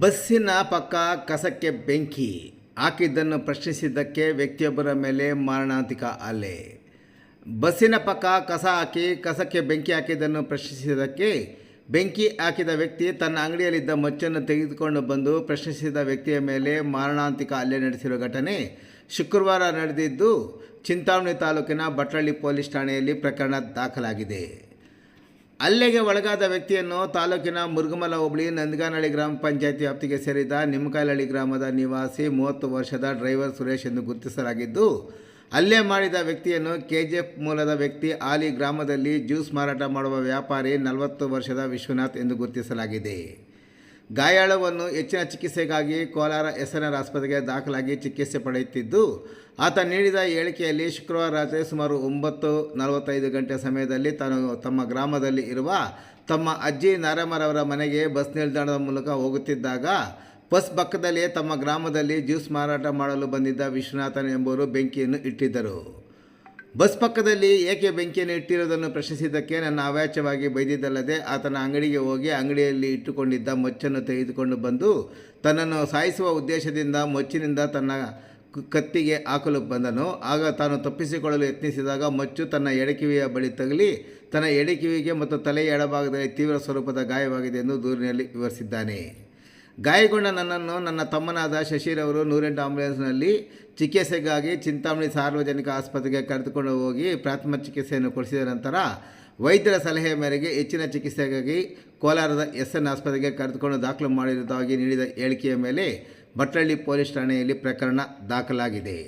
ಬಸ್ಸಿನ ಪಕ್ಕ ಕಸಕ್ಕೆ ಬೆಂಕಿ. ಹಾಕಿದ್ದನ್ನು ಪ್ರಶ್ನಿಸಿದ್ದಕ್ಕೆ ವ್ಯಕ್ತಿಯೊಬ್ಬರ ಮೇಲೆ ಮಾರಣಾಂತಿಕ ಅಲೆ. ಬಸ್ಸಿನ ಪಕ್ಕ ಕಸ ಹಾಕಿ ಕಸಕ್ಕೆ ಬೆಂಕಿ ಹಾಕಿದ್ದನ್ನು ಪ್ರಶ್ನಿಸಿದ್ದಕ್ಕೆ ಬೆಂಕಿ ಹಾಕಿದ ವ್ಯಕ್ತಿ ತನ್ನ ಅಂಗಡಿಯಲ್ಲಿದ್ದ ಮಚ್ಚನ್ನು ತೆಗೆದುಕೊಂಡು ಬಂದು ಪ್ರಶ್ನಿಸಿದ ವ್ಯಕ್ತಿಯ ಮೇಲೆ ಮಾರಣಾಂತಿಕ ಅಲೆ ನಡೆಸಿರುವ ಘಟನೆ ಶುಕ್ರವಾರ ನಡೆದಿದ್ದು, ಚಿಂತಾಮಣಿ ತಾಲೂಕಿನ ಬಟ್ರಳ್ಳಿ ಪೊಲೀಸ್ ಠಾಣೆಯಲ್ಲಿ ಪ್ರಕರಣ ದಾಖಲಾಗಿದೆ. ಹಲ್ಲೆಗೆ ಒಳಗಾದ ವ್ಯಕ್ತಿಯನ್ನು ತಾಲೂಕಿನ ಮುರುಗಮಲ ಹೋಬಳಿ ನಂದಗಾನಹಳ್ಳಿ ಗ್ರಾಮ ಪಂಚಾಯತಿ ವ್ಯಾಪ್ತಿಗೆ ಸೇರಿದ ನಿಮ್ಕಾಲಹಳ್ಳಿ ಗ್ರಾಮದ ನಿವಾಸಿ ಮೂವತ್ತು ವರ್ಷದ ಡ್ರೈವರ್ ಸುರೇಶ್ ಎಂದು ಗುರುತಿಸಲಾಗಿದ್ದು ಹಲ್ಲೆ ಮಾಡಿದ ವ್ಯಕ್ತಿಯನ್ನು ಕೆಜಿಎಫ್ ಮೂಲದ ವ್ಯಕ್ತಿ ಆಲಿ ಗ್ರಾಮದಲ್ಲಿ ಜ್ಯೂಸ್ ಮಾರಾಟ ಮಾಡುವ ವ್ಯಾಪಾರಿ ನಲವತ್ತು ವರ್ಷದ ವಿಶ್ವನಾಥ್ ಎಂದು ಗುರುತಿಸಲಾಗಿದೆ. ಗಾಯಾಳವನ್ನು ಹೆಚ್ಚಿನ ಚಿಕಿತ್ಸೆಗಾಗಿ ಕೋಲಾರ ಎಸ್ಎನ್ಆರ್ ಆಸ್ಪತ್ರೆಗೆ ದಾಖಲಾಗಿ ಚಿಕಿತ್ಸೆ ಪಡೆಯುತ್ತಿದ್ದು, ಆತ ನೀಡಿದ ಹೇಳಿಕೆಯಲ್ಲಿ ಶುಕ್ರವಾರ ರಾತ್ರಿ ಸುಮಾರು ಒಂಬತ್ತು ನಲವತ್ತೈದು ಗಂಟೆ ಸಮಯದಲ್ಲಿ ತಾನು ತಮ್ಮ ಗ್ರಾಮದಲ್ಲಿ ಇರುವ ತಮ್ಮ ಅಜ್ಜಿ ನಾರಮ್ಮರವರ ಮನೆಗೆ ಬಸ್ ನಿಲ್ದಾಣದ ಮೂಲಕ ಹೋಗುತ್ತಿದ್ದಾಗ, ಬಸ್ ಪಕ್ಕದಲ್ಲಿಯೇ ತಮ್ಮ ಗ್ರಾಮದಲ್ಲಿ ಜ್ಯೂಸ್ ಮಾರಾಟ ಮಾಡಲು ಬಂದಿದ್ದ ವಿಶ್ವನಾಥನ್ ಎಂಬುವರು ಬೆಂಕಿಯನ್ನು ಇಟ್ಟಿದ್ದರು. ಬಸ್ ಪಕ್ಕದಲ್ಲಿ ಏಕೆ ಬೆಂಕಿಯನ್ನು ಇಟ್ಟಿರುವುದನ್ನು ಪ್ರಶ್ನಿಸಿದ್ದಕ್ಕೆ ನನ್ನ ಅವಾಚ್ಯವಾಗಿ ಬೈದಿದ್ದಲ್ಲದೆ ಆತನ ಅಂಗಡಿಗೆ ಹೋಗಿ ಅಂಗಡಿಯಲ್ಲಿ ಇಟ್ಟುಕೊಂಡಿದ್ದ ಮೊಚ್ಚನ್ನು ತೆಗೆದುಕೊಂಡು ಬಂದು ತನ್ನನ್ನು ಸಾಯಿಸುವ ಉದ್ದೇಶದಿಂದ ಮೊಚ್ಚಿನಿಂದ ತನ್ನ ಕತ್ತಿಗೆ ಹಾಕಲು ಬಂದನು. ಆಗ ತಾನು ತಪ್ಪಿಸಿಕೊಳ್ಳಲು ಯತ್ನಿಸಿದಾಗ ಮೊಚ್ಚು ತನ್ನ ಎಡಕಿವಿಯ ಬಳಿ ತಗಲಿ, ತನ್ನ ಎಡಕಿವಿಗೆ ಮತ್ತು ತಲೆಯ ಎಡಭಾಗದಲ್ಲಿ ತೀವ್ರ ಸ್ವರೂಪದ ಗಾಯವಾಗಿದೆ ಎಂದು ದೂರಿನಲ್ಲಿ ವಿವರಿಸಿದ್ದಾನೆ. ಗಾಯಗೊಂಡ ನನ್ನನ್ನು ನನ್ನ ತಮ್ಮನಾದ ಶಶಿರವರು ನೂರೆಂಟು ಆಂಬುಲೆನ್ಸ್ನಲ್ಲಿ ಚಿಕಿತ್ಸೆಗಾಗಿ ಚಿಂತಾಮಣಿ ಸಾರ್ವಜನಿಕ ಆಸ್ಪತ್ರೆಗೆ ಕರೆದುಕೊಂಡು ಹೋಗಿ ಪ್ರಾಥಮಿಕ ಚಿಕಿತ್ಸೆಯನ್ನು ಕೊಡಿಸಿದ ನಂತರ ವೈದ್ಯರ ಸಲಹೆಯ ಮೇರೆಗೆ ಹೆಚ್ಚಿನ ಚಿಕಿತ್ಸೆಗಾಗಿ ಕೋಲಾರದ ಎಸ್ ಎನ್ ಆಸ್ಪತ್ರೆಗೆ ಕರೆದುಕೊಂಡು ದಾಖಲು ಮಾಡಿರುವುದಾಗಿ ನೀಡಿದ ಹೇಳಿಕೆಯ ಮೇಲೆ ಭಟ್ರಳ್ಳಿ ಪೊಲೀಸ್ ಠಾಣೆಯಲ್ಲಿ ಪ್ರಕರಣ ದಾಖಲಾಗಿದೆ.